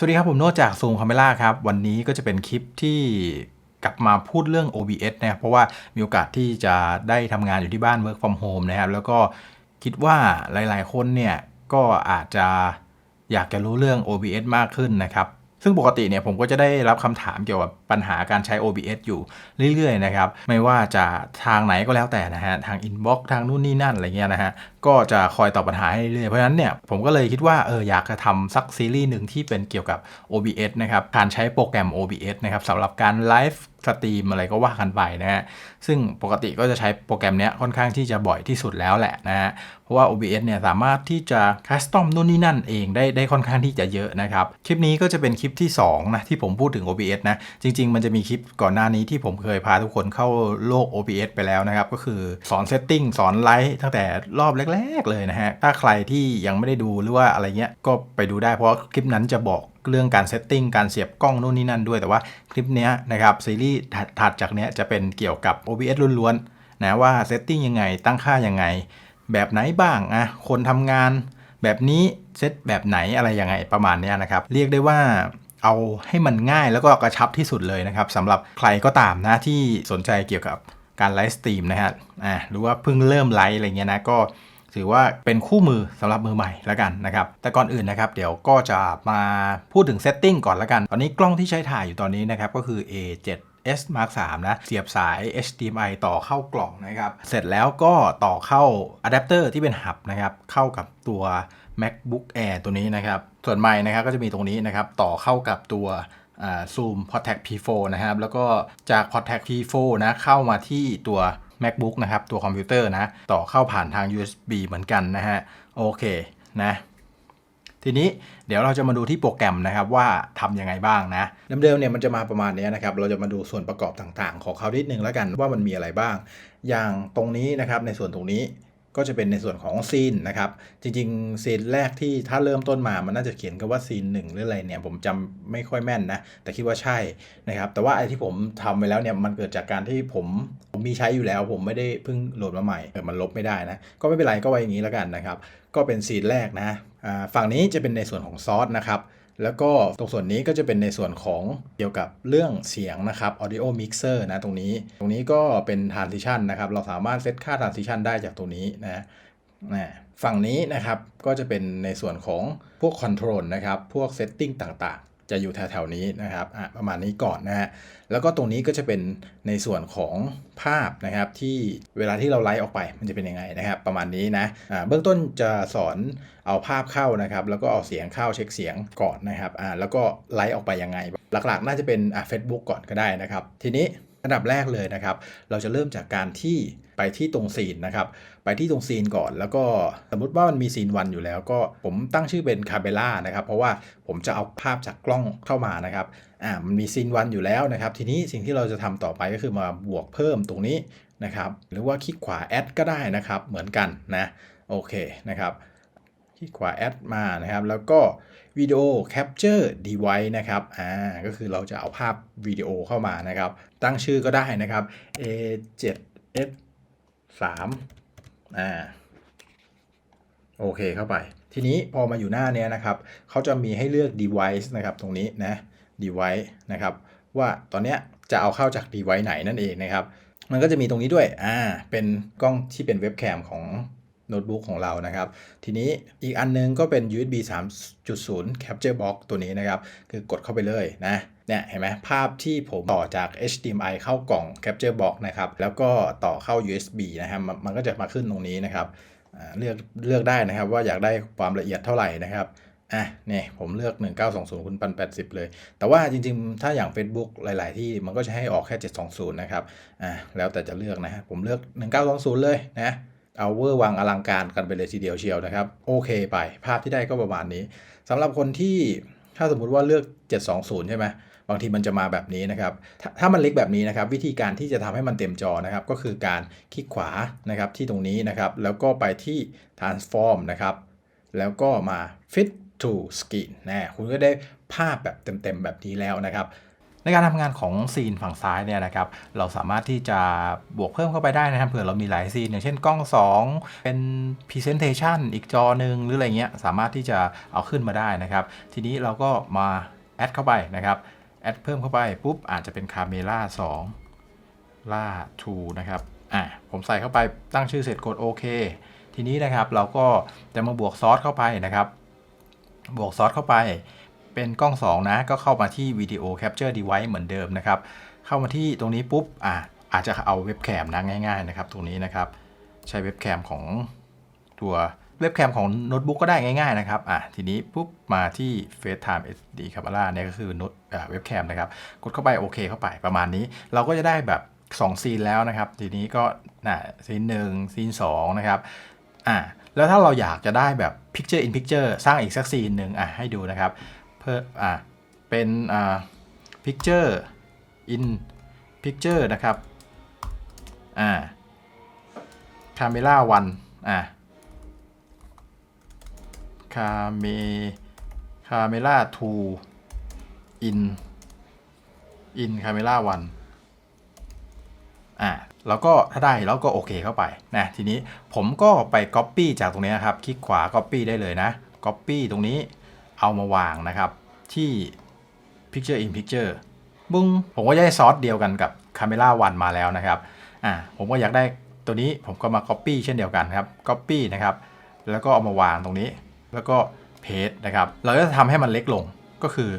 สวัสดีครับ ผมโน้ตจากซูมคาเมล่าครับ วันนี้ก็จะเป็นคลิปที่กลับมาพูดเรื่อง OBS นะครับเพราะว่ามีโอกาสที่จะได้ทำงานอยู่ที่บ้าน Work from Home นะครับ แล้วก็คิดว่าหลาย ๆ คนเนี่ย ก็อาจจะอยากจะรู้เรื่อง OBS มากขึ้นนะครับ ซึ่งปกติเนี่ยผมก็จะได้รับคำถามเกี่ยวกับปัญหาการใช้ OBS อยู่เรื่อยๆนะครับ ไม่ว่าจะทางไหนก็แล้วแต่นะฮะ ทาง Inbox ทางนู่นนี่นั่นอะไรเงี้ยนะฮะ ก็จะคอยตอบปัญหาให้เรื่อยๆ เพราะฉะนั้นเนี่ยผมก็เลยคิดว่าเอออยากจะทำสักซีรีส์หนึ่งที่เป็นเกี่ยวกับ OBS นะครับ การใช้โปรแกรม OBS นะครับสำหรับการไลฟ์สตรีมอะไรก็ว่ากันไปนะฮะ ซึ่งปกติก็จะใช้โปรแกรมเนี้ยค่อนข้างที่จะบ่อยที่สุดแล้วแหละนะฮะ เพราะว่า OBS เนี่ยสามารถที่จะคัสตอมนู่นนี่นั่นเองได้ได้ค่อนข้างที่จะเยอะนะครับ คลิปนี้ก็จะเป็นคลิปที่2นะที่ผมพูดถึง OBS นะ จริง ๆ มันจะมีคลิปก่อนหน้านี้ที่ผมเคยพาทุกคนเข้าโลก OBS ไปแล้วนะครับ ก็คือสอนเซตติ้งสอนไลฟ์ตั้งแต่รอบแรก ๆ เลยนะฮะ ถ้าใครที่ยังไม่ได้ดูหรือว่าอะไรเงี้ยก็ไปดูได้เพราะว่าคลิปนั้นจะบอก เรื่องการเซตติ้งการเสียบกล้องนู่นนี่นั่นด้วยแต่ว่าคลิปนี้นะครับซีรีส์ถัดจากนี้จะเป็นเกี่ยวกับ OBS ล้วนๆนะว่าเซตติ้งยังไงตั้งค่ายังไง แบบไหนบ้างอะคนทำงานแบบนี้เซตแบบไหนอะไรยังไงประมาณนี้นะครับ เรียกได้ว่าเอาให้มันง่ายแล้วก็กระชับที่สุดเลยนะครับสำหรับใครก็ตามนะที่สนใจเกี่ยวกับการไลฟ์สตรีมนะฮะอ่าหรือว่าเพิ่งเริ่มไลฟ์อะไรเงี้ยนะก็ ถือว่าเป็นคู่มือสำหรับมือใหม่แล้วกันนะครับ แต่ก่อนอื่นนะครับ เดี๋ยวก็จะมาพูดถึงเซตติ้งก่อนแล้วกัน ตอนนี้กล้องที่ใช้ถ่ายอยู่ตอนนี้นะครับก็คือ A7 S Mark 3นะ เสียบสาย HDMI ต่อเข้ากล่องนะครับ เสร็จแล้วก็ต่อเข้าอะแดปเตอร์ที่เป็นหับนะครับ เข้ากับตัว MacBook Air ตัวนี้นะครับ ส่วนไมค์นะครับก็จะมีตรงนี้นะครับ ต่อเข้ากับตัวซูม p o t a c P4 นะครับ แล้วก็จาก p o t a c P4 นะ เข้ามาที่ตัว MacBook นะครับ ตัวคอมพิวเตอร์นะ ต่อเข้าผ่านทาง USB เหมือนกันนะฮะ โอเคนะ ทีนี้เดี๋ยวเราจะมาดูที่โปรแกรมนะครับว่าทำยังไงบ้างนะเดิมๆเนี่ยมันจะมาประมาณนี้นะครับ เราจะมาดูส่วนประกอบต่างๆ ของเขานิดนึงแล้วกันว่ามันมีอะไรบ้าง อย่างตรงนี้นะครับในส่วนตรงนี้ ก็จะเป็นในส่วนของซีนนะครับ จริงๆซีนแรกที่ถ้าเริ่มต้นมามันน่าจะเขียนกันว่าซีนหนึ่งหรืออะไรเนี่ยผมจำไม่ค่อยแม่นนะ แต่คิดว่าใช่นะครับแต่ว่าไอ้ที่ผมทำไปแล้วเนี่ยมันเกิดจากการที่ผมผมมีใช้อยู่แล้ว ผมไม่ได้เพิ่งโหลดมาใหม่เออมันลบไม่ได้นะก็ไม่เป็นไรก็ไว้อย่างนี้แล้วกันนะครับ ก็เป็นซีนแรกนะฝั่งนี้จะเป็นในส่วนของซอสนะครับ แล้วก็ตรงส่วนนี้ก็จะเป็นในส่วนของเกี่ยวกับเรื่องเสียงนะครับ audio mixer นะตรงนี้ ตรงนี้ก็เป็น transition นะครับ เราสามารถเซตค่า transition ได้จากตรงนี้นะนะฝั่งนี้นะครับก็จะเป็นในส่วนของพวก control นะครับ พวก setting ต่าง จะอยู่แถวๆนี้นะครับอะประมาณนี้ก่อนนะฮะแล้วก็ตรงนี้ก็จะเป็นในส่วนของภาพนะครับที่เวลาที่เราไลฟ์ออกไปมันจะเป็นยังไงนะครับ ประมาณนี้นะอ่าเบื้องต้นจะสอนเอาภาพเข้านะครับ แล้วก็เอาเสียงเข้าเช็คเสียงก่อนนะครับอ่าแล้วก็ไลฟ์ออกไปยังไง หลักๆ น่าจะเป็นอ่าเฟซบุ๊กก่อนก็ได้นะครับ ทีนี้ อันดับแรกเลยนะครับ เราจะเริ่มจากการที่ไปที่ตรงซีนนะครับ ไปที่ตรงซีนก่อน แล้วก็สมมุติว่ามันมีซีนวันอยู่แล้วก็ผมตั้งชื่อเป็นคาเบล่านะครับ เพราะว่าผมจะเอาภาพจากกล้องเข้ามานะครับ อ่า มันมีซีนวันอยู่แล้วนะครับ ทีนี้สิ่งที่เราจะทำต่อไปก็คือมาบวกเพิ่มตรงนี้นะครับ หรือว่าคลิกขวาแอดก็ได้นะครับ เหมือนกันนะ โอเคนะครับ คลิกขวาแอดมานะครับ แล้วก็วิดีโอแคปเจอร์ดีไว e นะครับ อ่า ก็คือเราจะเอาภาพวิดีโอเข้ามานะครับ ตั้งชื่อก็ได้นะครับ A7S 3อ่า โอเคเข้าไป ทีนี้พอมาอยู่หน้าเนี้ยนะครับ เขาจะมีให้เลือก device นะครับ ตรงนี้นะ device นะครับ ว่าตอนเนี้ยจะเอาเข้าจาก device ไหนนั่นเองนะครับ มันก็จะมีตรงนี้ด้วย อ่า เป็นกล้องที่เป็นเว็บแคมของ โน้ตบุ๊กของเรานะครับ ทีนี้อีกอันนึงก็เป็น USB 3.0 Capture Box ตัวนี้นะครับ คือกดเข้าไปเลยนะเนี่ยเห็นไหมภาพที่ผมต่อจาก HDMI เข้ากล่อง Capture Box นะครับ แล้วก็ต่อเข้า USB นะครับมันมันก็จะมาขึ้นตรงนี้นะครับเลือกเลือกได้นะครับว่าอยากได้ความละเอียดเท่าไหร่นะครับอะเนี่ยผมเลือก 1920คูณ1080เลย แต่ว่าจริงๆ ถ้าอย่าง Facebook หลาย ๆ ที่มันก็จะให้ออกแค่ 720 นะครับอะแล้วแต่จะเลือกนะฮะผมเลือก 1920 เลยนะ เอาเวอร์วังอลังการกันไปเลยทีเดียวเชียวนะครับ โอเคไป ภาพที่ได้ก็ประมาณนี้สำหรับคนที่ถ้าสมมุติว่าเลือก 720 ใช่ไหมบางทีมันจะมาแบบนี้นะครับถ้าถ้ามันเล็กแบบนี้นะครับ วิธีการที่จะทำให้มันเต็มจอนะครับ ก็คือการคลิกขวานะครับที่ตรงนี้นะครับ แล้วก็ไปที่ transform นะครับ แล้วก็มา fit to screen นะคุณก็ได้ภาพแบบเต็มๆแบบนี้แล้วนะครับ ในการทำงานของซีนฝั่งซ้ายเนี่ยนะครับเราสามารถที่จะบวกเพิ่มเข้าไปได้นะครับเผื่อเรามีหลายซีนอย่างเช่นกล้อง 2 เป็น Presentation อีกจอหนึ่งหรืออะไรเงี้ยสามารถที่จะเอาขึ้นมาได้นะครับ ทีนี้เราก็มาแอดเข้าไปนะครับแอดเพิ่มเข้าไปปุ๊บอาจจะเป็น Camera 2ล่า2นะครับอะผมใส่เข้าไปตั้งชื่อเสร็จกดโอเคทีนี้นะครับเราก็จะมาบวกซอสเข้าไปนะครับ บวกซอสเข้าไป เป็นกล้อง 2 นะ ก็เข้ามาที่ Video Capture Device เหมือนเดิมนะครับ เข้ามาที่ตรงนี้ปุ๊บอะอาจจะเอาเว็บแคมนะง่ายๆนะครับ ตรงนี้นะครับ ใช้เว็บแคมของตัวเว็บแคมของโน้ตบุ๊กก็ได้ง่ายๆนะครับ อะ ทีนี้ปุ๊บมาที่ FaceTime SD Camera เนี่ยก็คือโน้ตเว็บแคมนะครับ กดเข้าไปโอเคเข้าไปประมาณนี้ เราก็จะได้แบบ2ซีนแล้วนะครับ ทีนี้ก็น่ะซีนหนึ่งซีนสองนะครับ อะ แล้วถ้าเราอยากจะได้แบบ Picture in Picture สร้างอีกสักซีนหนึ่งอะ ให้ดูนะครับ เพิ่มอะเป็นอ่า Picture in Picture นะครับอ่า Camera 1อะ Came Camera 2 in in Camera 1อ่าแล้วก็ถ้าได้แล้วก็โอเคเข้าไปนะทีนี้ผมก็ไป Copy จากตรงนี้นะครับ คลิกขวา Copy ได้เลยนะ Copy ตรงนี้ เอามาวางนะครับที่ Picture in Picture บุ้งผมก็จะได้ซอสเดียวกันกับ Camera 1 มาแล้วนะครับอ่าผมก็อยากได้ตัวนี้ผมก็มา Copy เช่นเดียวกันครับ Copy นะครับแล้วก็เอามาวางตรงนี้ แล้วก็ Paste นะครับเราก็จะทำให้มันเล็กลงก็คือ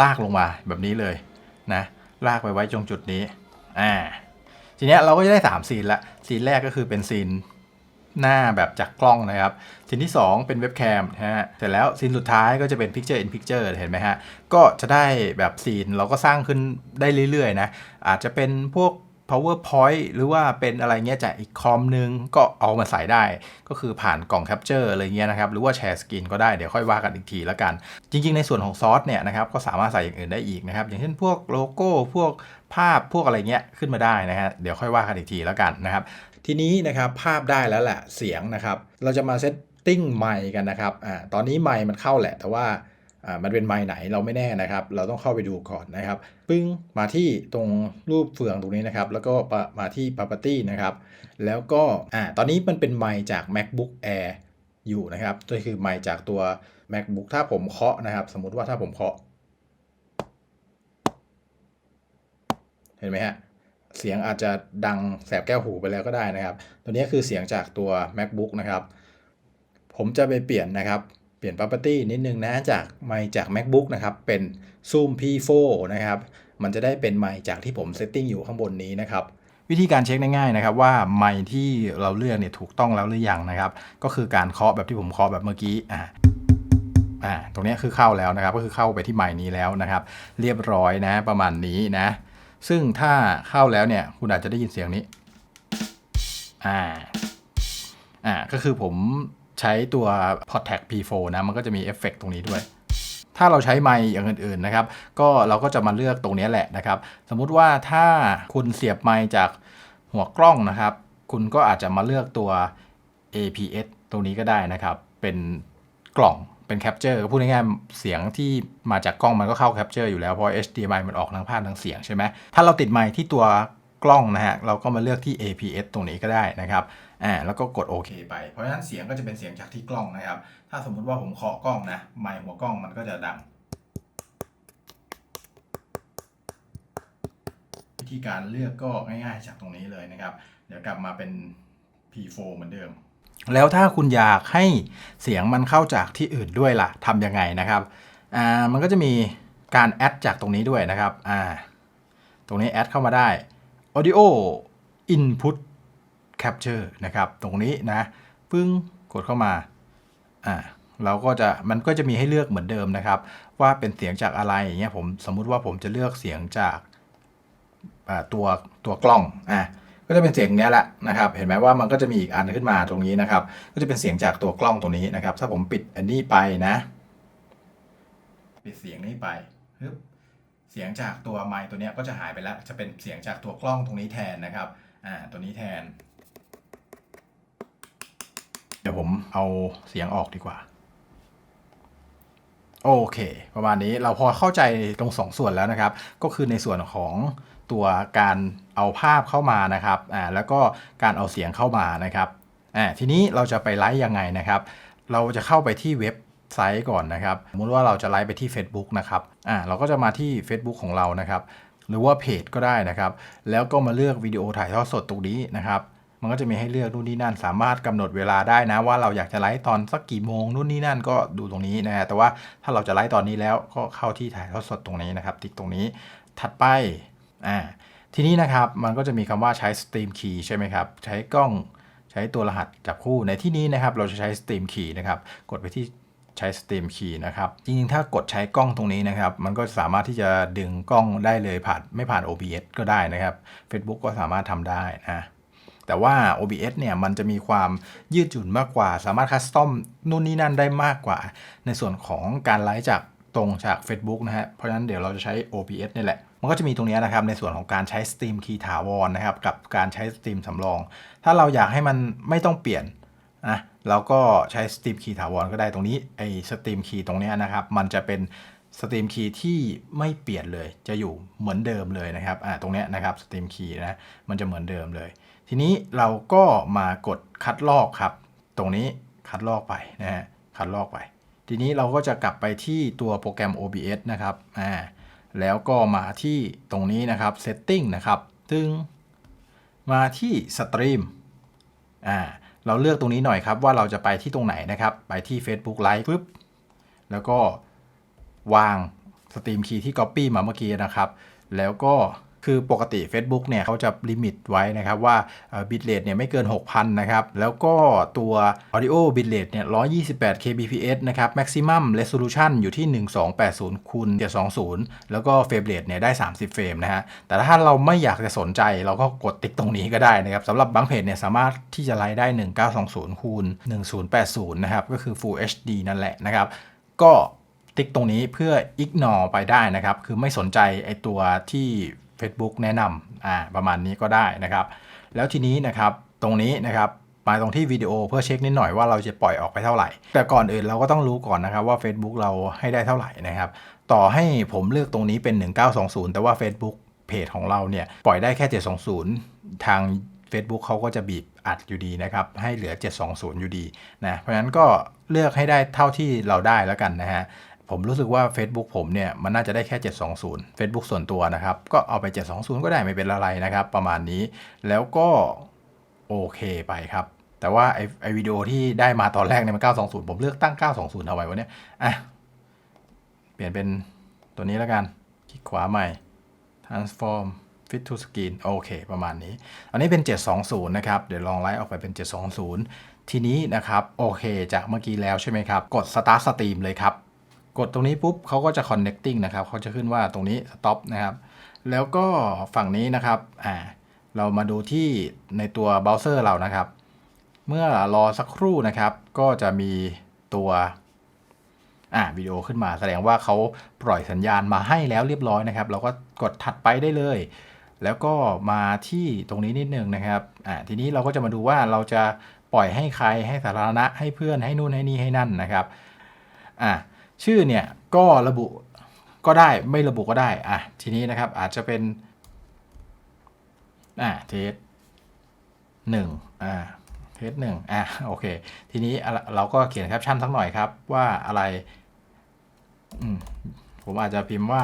ลากลงมาแบบนี้เลยนะลากไปไว้ตรงจุดนี้อ่าทีเนี้ยเราก็จะได้3ซีนละซีนแรกก็คือเป็นซีน หน้าแบบจากกล้องนะครับซีนที่ 2 เป็นเว็บแคมนะฮะเสร็จแล้วซีนสุดท้ายก็จะเป็น Picture in Picture เห็นไหมฮะก็จะได้แบบซีนเราก็สร้างขึ้นได้เรื่อยๆนะอาจจะเป็นพวก powerpoint หรือว่าเป็นอะไรเงี้ยจากอีกคอมนึงก็เอามาใส่ได้ ก็คือผ่านกล่องแคปเจอร์อะไรเงี้ยนะครับ หรือว่าแชร์สกรีนก็ได้ เดี๋ยวค่อยว่ากันอีกทีแล้วกัน จริง ๆ ในส่วนของซอสเนี่ยนะครับ ก็สามารถใส่อย่างอื่นได้อีกนะครับ อย่างเช่นพวกโลโก้ พวกภาพ พวกอะไรเงี้ยขึ้นมาได้นะฮะ เดี๋ยวค่อยว่ากันอีกทีแล้วกันนะครับ ทีนี้นะครับภาพได้แล้วแหละเสียงนะครับ เราจะมาเซตติ้งไมค์กันนะครับอ่าตอนนี้ไมค์มันเข้าแหละ แต่ว่าอ่ามันเป็นไมค์ไหนเราไม่แน่นะครับ เราต้องเข้าไปดูก่อนนะครับปึ้งมาที่ตรงรูปเฟืองตรงนี้นะครับ แล้วก็มาที่ property นะครับ แล้วก็อ่าตอนนี้มันเป็นไมค์จาก macbook air อยู่นะครับก็คือไมค์จากตัว macbook ถ้าผมเคาะนะครับ สมมุติว่าถ้าผมเคาะ เห็นไหมฮะ เสียงอาจจะดังแสบแก้วหูไปแล้วก็ได้นะครับ ตัวนี้คือเสียงจากตัว macbook นะครับ ผมจะไปเปลี่ยนนะครับ เปลี่ยน property นิดนึงนะจากไมจาก macbook นะครับ เป็น zoom p4 นะครับ มันจะได้เป็นไมจากที่ผมเซตติ้งอยู่ข้างบนนี้นะครับวิธีการเช็คง่ายๆนะครับว่าไมที่เราเลือกเนี่ยถูกต้องแล้วหรือยังนะครับ ก็คือการเคาะแบบที่ผมเคาะแบบเมื่อกี้อ่าอ่าตรงนี้คือเข้าแล้วนะครับ ก็คือเข้าไปที่ไมค์นี้แล้วนะครับ เรียบร้อยนะประมาณนี้นะ ซึ่งถ้าเข้าแล้วเนี่ย คุณอาจจะได้ยินเสียงนี้ อ่า อ่า ก็คือผมใช้ตัว p o d t a g P4 นะ มันก็จะมีเอฟเฟกต์ตรงนี้ด้วย ถ้าเราใช้ไมค์อย่างอื่นๆนะครับ ก็เราก็จะมาเลือกตรงนี้แหละนะครับ สมมุติว่าถ้าคุณเสียบไมค์จากหัวกล้องนะครับ คุณก็อาจจะมาเลือกตัว APS ตรงนี้ก็ได้นะครับ เป็นกล่อง เป็นแคปเจอร์พูดง่ายๆเสียงที่มาจากกล้องมันก็เข้าแคปเจอร์อยู่แล้วเพราะ HDMI มันออกทั้งภาพทั้งเสียงใช่ไหมถ้าเราติดไมค์ที่ตัวกล้องนะฮะเราก็มาเลือกที่ APS ตรงนี้ก็ได้นะครับอ่าแล้วก็กดโอเคไป เพราะฉะนั้นเสียงก็จะเป็นเสียงจากที่กล้องนะครับ ถ้าสมมุติว่าผมเคาะกล้องนะไมค์หัวกล้องมันก็จะดัง วิธีการเลือกก็ง่ายๆจากตรงนี้เลยนะครับ เดี๋ยวกลับมาเป็น P4 เหมือนเดิม แล้วถ้าคุณอยากให้เสียงมันเข้าจากที่อื่นด้วยล่ะทำยังไงนะครับอ่ามันก็จะมีการแอดจากตรงนี้ด้วยนะครับอ่าตรงนี้แอดเข้ามาได้ audio input capture นะครับตรงนี้นะปึ้งกดเข้ามาอ่าเราก็จะมันก็จะมีให้เลือกเหมือนเดิมนะครับ ว่าเป็นเสียงจากอะไรอย่างเงี้ยผมสมมุติว่าผมจะเลือกเสียงจากตัวตัวกล้องอะ ก็จะเป็นเสียงเนี้ยแหละนะครับเห็นไหมว่ามันก็จะมีอีกอันขึ้นมาตรงนี้นะครับ ก็จะเป็นเสียงจากตัวกล้องตรงนี้นะครับ ถ้าผมปิดอันนี้ไปนะ ปิดเสียงนี้ไปฮึบเสียงจากตัวไมค์ตัวนี้ก็จะหายไปแล้ว จะเป็นเสียงจากตัวกล้องตรงนี้แทนนะครับอ่าตัวนี้แทน เดี๋ยวผมเอาเสียงออกดีกว่า โอเค ประมาณนี้เราพอเข้าใจตรงสองส่วนแล้วนะครับ ก็คือในส่วนของตัวการ เอาภาพเข้ามานะครับอ่าแล้วก็การเอาเสียงเข้ามานะครับอ่าทีนี้เราจะไปไลฟ์ยังไงนะครับ เราจะเข้าไปที่เว็บไซต์ก่อนนะครับสมมติว่าเราจะไลฟ์ไปที่ Facebook นะครับอ่าเราก็จะมาที่ Facebook ของเรานะครับ หรือว่าเพจก็ได้นะครับ แล้วก็มาเลือกวิดีโอถ่ายทอดสดตรงนี้นะครับมันก็จะมีให้เลือกนู่นนี่นั่น สามารถกำหนดเวลาได้นะ ว่าเราอยากจะไลฟ์ตอนสักกี่โมงนู่นนี่นั่นก็ดูตรงนี้นะฮะแต่ว่าถ้าเราจะไลฟ์ตอนนี้แล้วก็เข้าที่ถ่ายทอดสดตรงนี้นะครับ ติ๊กตรงนี้ถัดไปอ่า ทีนี้นะครับมันก็จะมีคำว่าใช้ Steam Key ใช่ไหมครับ ใช้กล้องใช้ตัวรหัสจับคู่ในที่นี้นะครับ เราจะใช้ Steam Key นะครับ กดไปที่ใช้ Steam Key นะครับ จริงๆ ถ้ากดใช้กล้องตรงนี้นะครับ มันก็สามารถที่จะดึงกล้องได้เลยผ่านไม่ผ่าน OBS ก็ได้นะครับ Facebook ก็สามารถทำได้นะแต่ว่า OBS เนี่ยมันจะมีความยืดหยุ่นมากกว่า สามารถคัสตอมนู่นนี่นั่นได้มากกว่า ในส่วนของการไลฟ์จากตรงจาก Facebook นะฮะเพราะฉะนั้นเดี๋ยวเราจะใช้ OBS นี่แหละ มันก็จะมีตรงนี้นะครับในส่วนของการใช้ Stream Key ถาวรนะครับกับการใช้ Stream สำรอง ถ้าเราอยากให้มันไม่ต้องเปลี่ยนนะเราก็ใช้ Stream Key ถาวรก็ได้ตรงนี้ไอ้ Stream Key ตรงนี้นะครับมันจะเป็นสตรีมคีย์ที่ไม่เปลี่ยนเลยจะอยู่เหมือนเดิมเลยนะครับอ่าตรงนี้นะครับสตรีมคีย์นะมันจะเหมือนเดิมเลย ทีนี้เราก็มากดคัดลอกครับ ตรงนี้คัดลอกไปนะฮะคัดลอกไป ทีนี้เราก็จะกลับไปที่ตัวโปรแกรม OBS นะครับอ่า แล้วก็มาที่ตรงนี้นะครับ Setting นะครับตึงมาที่สตรีมอ่าเราเลือกตรงนี้หน่อยครับว่าเราจะไปที่ตรงไหนนะครับ ไปที่ Facebook Live ปึ๊บแล้วก็วางสตรีมคีย์ที่ Copy มาเมื่อกี้นะครับ แล้วก็ คือปกติ Facebook เนี่ยเขาจะลิมิตไว้นะครับว่าบิตเรทเนี่ยไม่เกิน 6,000 นะครับ แล้วก็ตัว Audio Bitrate เนี่ย 128 kbps นะครับ Maximum Resolution อยู่ที่ 1280คูณ720 แล้วก็ Frame Rate เนี่ยได้ 30 เฟรมนะฮะ แต่ถ้าเราไม่อยากจะสนใจเราก็กดติ๊กตรงนี้ก็ได้นะครับสำหรับบางเพจเนี่ยสามารถที่จะไลฟ์ได้ 1920คูณ1080 นะครับ ก็คือ Full HD นั่นแหละนะครับ ก็ติ๊กตรงนี้เพื่อ ignore ไปได้นะครับ คือไม่สนใจไอตัวที่ Facebook แนะนำอ่าประมาณนี้ก็ได้นะครับ แล้วทีนี้นะครับตรงนี้นะครับมาตรงที่วิดีโอเพื่อเช็คนิดหน่อยว่าเราจะปล่อยออกไปเท่าไหร่ แต่ก่อนอื่นเราก็ต้องรู้ก่อนนะครับว่า Facebook เราให้ได้เท่าไหร่นะครับ ต่อให้ผมเลือกตรงนี้เป็น 1920 แต่ว่า Facebook เพจของเราเนี่ยปล่อยได้แค่ 720 ทาง Facebook เขาก็จะบีบอัดอยู่ดีนะครับ ให้เหลือ 720 อยู่ดีนะเพราะฉะนั้นก็เลือกให้ได้เท่าที่เราได้แล้วกันนะฮะ ผมรู้สึกว่า Facebook ผมเนี่ยมันน่าจะได้แค่ 720 Facebook ส่วนตัวนะครับ ก็เอาไป 720 ก็ได้ไม่เป็นอะไรนะครับ ประมาณนี้แล้วก็โอเคไปครับ แต่ว่าไอไอวิดีโอที่ได้มาตอนแรกเนี่ยมัน 920 ผมเลือกตั้ง 920เอาไว้วะเนี่ยอะเปลี่ยนเป็นตัวนี้แล้วกัน คลิกขวาใหม่ transform fit to screen โอเค ประมาณนี้ อันนี้เป็น 720 นะครับ เดี๋ยวลองไล่ออกไปเป็น 720 ทีนี้นะครับ โอเค จากเมื่อกี้แล้วใช่ไหมครับ กด start stream เลยครับ กดตรงนี้ปุ๊บเขาก็จะ connecting นะครับเขาจะขึ้นว่าตรงนี้ stop นะครับ แล้วก็ฝั่งนี้นะครับอ่าเรามาดูที่ในตัวเบราว์เซอร์เรานะครับ เมื่อรอสักครู่นะครับ ก็จะมีตัวอ่าวิดีโอขึ้นมาแสดงว่าเขาปล่อยสัญญาณมาให้แล้วเรียบร้อยนะครับ เราก็กดถัดไปได้เลย แล้วก็มาที่ตรงนี้นิดนึงนะครับอ่าทีนี้เราก็จะมาดูว่าเราจะปล่อยให้ใครให้สาธารณะให้เพื่อนให้นู่นให้นี่ให้นั่นนะครับอ่า ชื่อเนี่ยก็ระบุก็ได้ไม่ระบุก็ได้อะทีนี้นะครับอาจจะเป็นอ่าเทสหนึ่งอ่าเทสหนึ่งอะโอเค ทีนี้เราก็เขียนแคปชั่นสักหน่อยครับว่าอะไรอืมผมอาจจะพิมพ์ว่า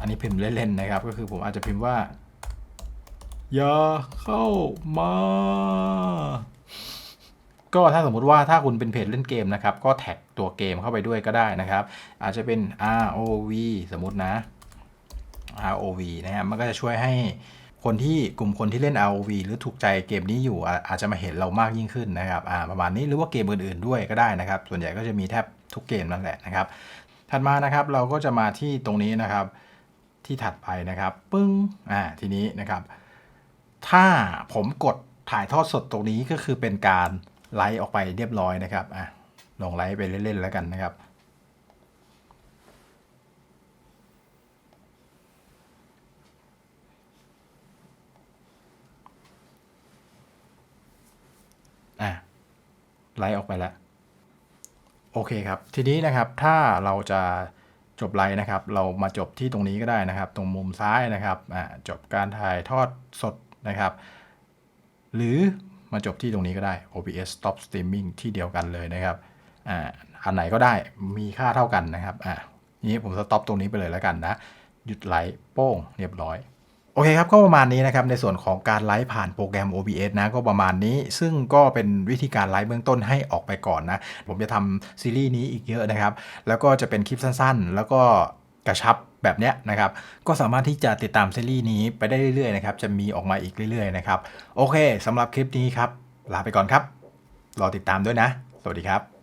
อันนี้พิมพ์เล่นๆนะครับ ก็คือผมอาจจะพิมพ์ว่า อย่าเข้ามา ก็ถ้าสมมุติว่าถ้าคุณเป็นเพจเล่นเกมนะครับ ก็แท็กตัวเกมเข้าไปด้วยก็ได้นะครับ อาจจะเป็น ROV สมมตินะ ROV นะครับมันก็จะช่วยให้คนที่กลุ่มคนที่เล่น ROV หรือถูกใจเกมนี้อยู่อะอาจจะมาเห็นเรามากยิ่งขึ้นนะครับอ่าประมาณนี้หรือว่าเกมอื่นๆด้วยก็ได้นะครับ ส่วนใหญ่ก็จะมีแทบทุกเกมนั่นแหละนะครับ ถัดมานะครับเราก็จะมาที่ตรงนี้นะครับ ที่ถัดไปนะครับปึ้งอ่าทีนี้นะครับ ถ้าผมกดถ่ายทอดสดตรงนี้ก็คือเป็นการ ไลฟ์ออกไปเรียบร้อยนะครับอะลองไลฟ์ไปเล่นๆแล้วกันนะครับ อะไลฟ์ออกไปแล้วโอเคครับ ทีนี้นะครับถ้าเราจะจบไลน์นะครับ เรามาจบที่ตรงนี้ก็ได้นะครับ ตรงมุมซ้ายนะครับอ่าจบการถ่ายทอดสดนะครับ หรือ มาจบที่ตรงนี้ก็ได้ OBS Stop Streaming ที่เดียวกันเลยนะครับอ่าอันไหนก็ได้มีค่าเท่ากันนะครับอ่านี้ผมสต็อปตรงนี้ไปเลยแล้วกันนะ หยุดไลฟ์โป้งเรียบร้อยโอเคครับ ก็ประมาณนี้นะครับ ในส่วนของการไลฟ์ผ่านโปรแกรม OBS นะ ก็ประมาณนี้ ซึ่งก็เป็นวิธีการไลฟ์เบื้องต้นให้ออกไปก่อนนะ ผมจะทำซีรีส์นี้อีกเยอะนะครับ แล้วก็จะเป็นคลิปสั้นๆ แล้วก็ กระชับแบบเนี้ยนะครับ ก็สามารถที่จะติดตามซีรีส์นี้ไปได้เรื่อยๆนะครับ จะมีออกมาอีกเรื่อยๆนะครับ โอเคสำหรับคลิปนี้ครับ ลาไปก่อนครับ รอติดตามด้วยนะ สวัสดีครับ